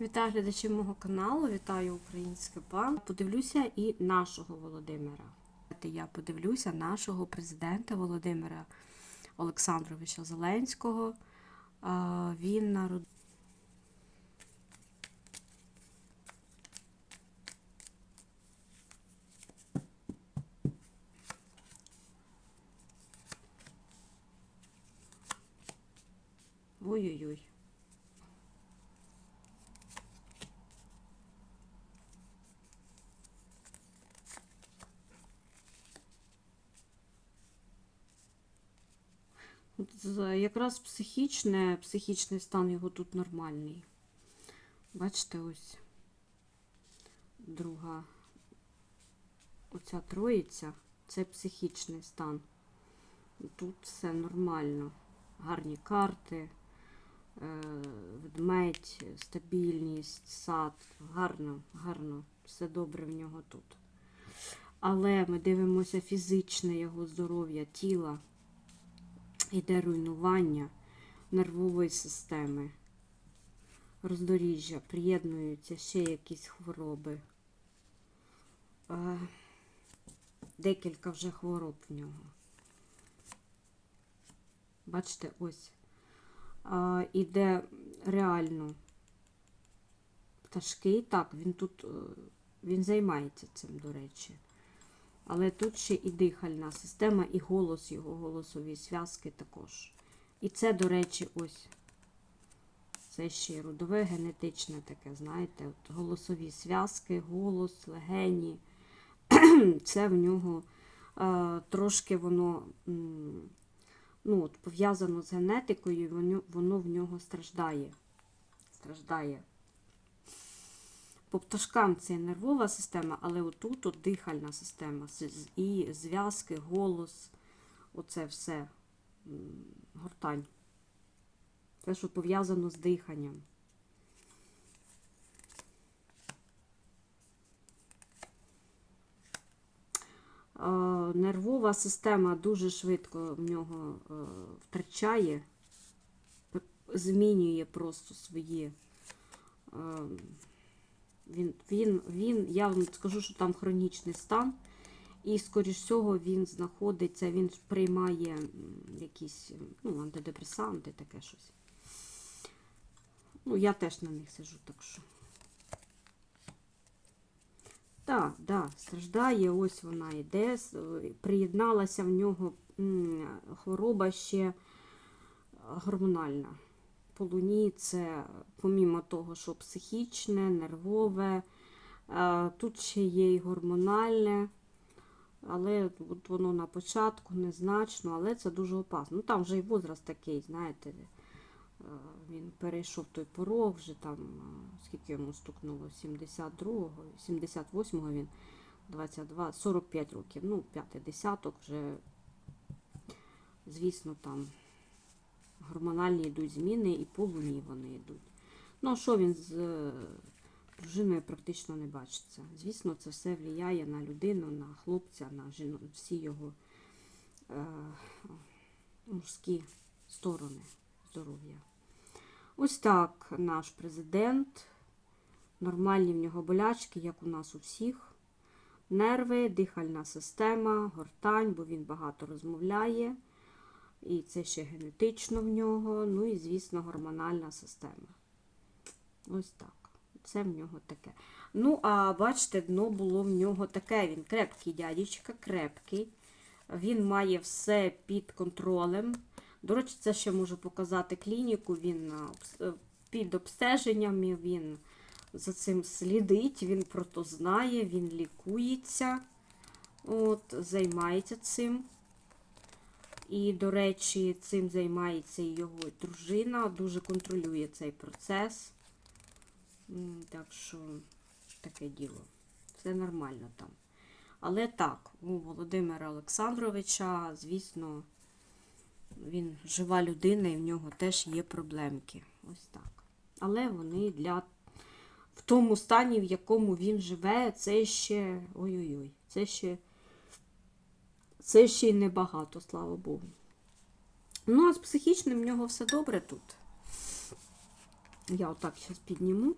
Вітаю глядачів мого каналу, вітаю Українське банк. Подивлюся і нашого Володимира. Я подивлюся нашого президента Володимира Олександровича Зеленського. Він народ... Ой-ой-ой. От з- Якраз психічне, психічний стан його тут нормальний. Бачите, ось друга оця троїця це психічний стан. Тут все нормально. Гарні карти, е, ведмедь, стабільність, сад. Гарно, гарно, все добре в нього тут. Але ми дивимося фізичне його здоров'я, тіла йде руйнування нервової системи, роздоріжжя, приєднуються ще якісь хвороби. Е, Декілька вже хвороб в нього. Бачите, ось. А, іде реально пташки. Так, він тут е, він займається цим, до речі. Але тут ще і дихальна система, і голос його, голосові зв'язки також. І це, до речі, ось. Це ще й родове генетичне таке, знаєте, от голосові зв'язки, голос, легені. Це в нього е, трошки воно ну, от, пов'язано з генетикою, воно, воно в нього страждає. Страждає. По пташкам це нервова система, але отут от дихальна система. І зв'язки, голос, оце все гортань. Те, що пов'язано з диханням. Е, Нервова система дуже швидко в нього е, втрачає, змінює просто свої. Е, Він, він, він, я вам скажу, що там хронічний стан, і, скоріш всього, він знаходиться, він приймає якісь ну, антидепресанти, таке щось. Ну, я теж на них сижу, так що. Так, да, страждає, ось вона йде. е, Приєдналася в нього хвороба ще гормональна. По луні це, помімо того, що психічне, нервове, е, тут ще є і гормональне, але от воно на початку незначно, але це дуже опасно. Ну там вже і возраст такий, знаєте, е, він перейшов той порог, вже там, е, скільки йому стукнуло, 72-го, 78-го він, 22, 45 років, ну, п'ятий десяток вже, звісно, там гормональні йдуть зміни і по луні вони йдуть. Ну, що він з е, дружиною практично не бачиться. Звісно, це все впливає на людину, на хлопця, на жіно, всі його е, мужські сторони здоров'я. Ось так наш президент. Нормальні в нього болячки, як у нас у всіх. Нерви, дихальна система, гортань, бо він багато розмовляє. І це ще генетично в нього. Ну і, звісно, гормональна система. Ось так. Це в нього таке. Ну, а бачите, дно було в нього таке. Він крепкий дядечка, крепкий. Він має все під контролем. До речі, це ще можу показати клініку. Він обс- е, під обстеженням, він за цим слідить, він про то знає, він лікується, от, займається цим. І, до речі, цим займається і його дружина, дуже контролює цей процес. Так що таке діло. Все нормально там. Але так, у Володимира Олександровича, звісно, він жива людина і в нього теж є проблемки. Ось так. Але вони для в тому стані, в якому він живе, це ще. Ой-ой-ой, це ще. Це ще й небагато, слава Богу. Ну, а з психічним в нього все добре тут. Я отак зараз підніму.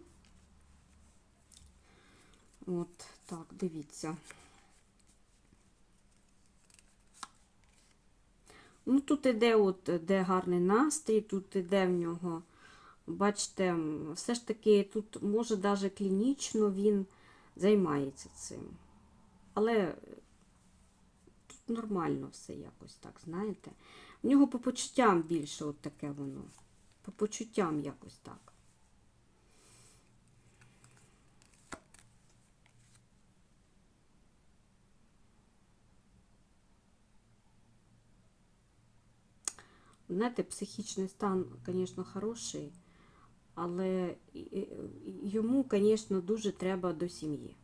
От, так, дивіться. Ну, тут іде, от, де гарний настрій, тут іде в нього, бачите, все ж таки, тут може навіть клінічно він займається цим. Але нормально все якось так, знаєте. В нього по почуттям більше от таке воно. По почуттям якось так. Знаєте, психічний стан, звісно, хороший, але йому, звісно, дуже треба до сім'ї.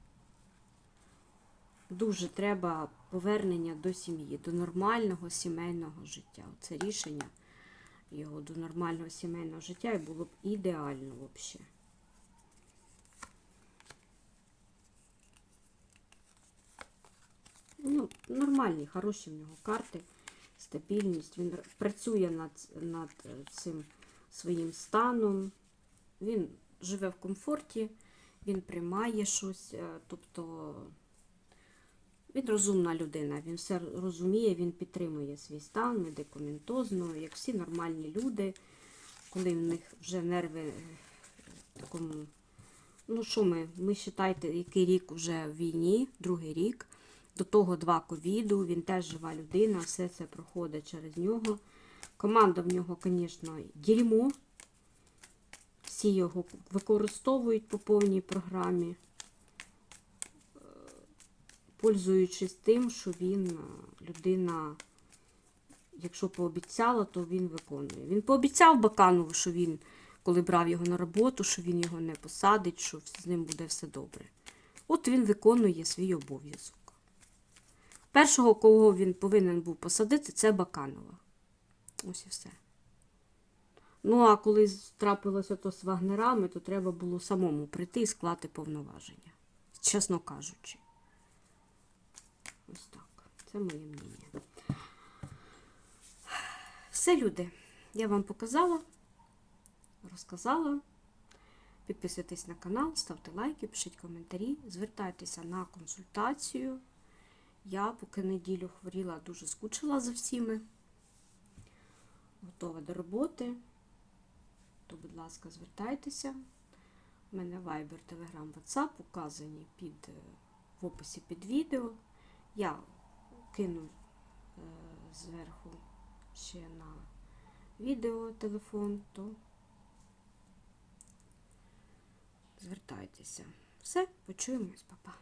Дуже треба повернення до сім'ї, до нормального сімейного життя. Це рішення його до нормального сімейного життя і було б ідеально взагалі. Ну, нормальні, хороші в нього карти, стабільність. Він працює над, над е, цим своїм станом. Він живе в комфорті, він приймає щось, е, тобто він розумна людина, він все розуміє, він підтримує свій стан медикаментозно, як всі нормальні люди, коли в них вже нерви е, такому. Ну що ми? Ми вважайте, який рік вже в війні, другий рік. До того два ковіду, він теж жива людина, все це проходить через нього. Команда в нього, звісно, дерьмо. Всі його використовують по повній програмі, пользуючись тим, що він е, людина, якщо пообіцяла, то він виконує. Він пообіцяв Баканову, що він, коли брав його на роботу, що він його не посадить, що з ним буде все добре. От він виконує свій обов'язок. Першого, кого він повинен був посадити, це Баканова. Ось і все. Ну, а коли трапилося то з вагнерами, то треба було самому прийти і склати повноваження. Чесно кажучи. Ось так. Це моє мнення. Все, люди. Я вам показала, розказала. Підписуйтесь на канал, ставте лайки, пишіть коментарі, звертайтеся на консультацію. Я поки неділю хворіла, дуже скучила за всіми. Готова до роботи. То, будь ласка, звертайтеся. У мене Viber, Telegram, WhatsApp указані під, е, в описі під відео. Я кину е, зверху ще на відео телефон, то звертайтеся. Все, почуємось, папа.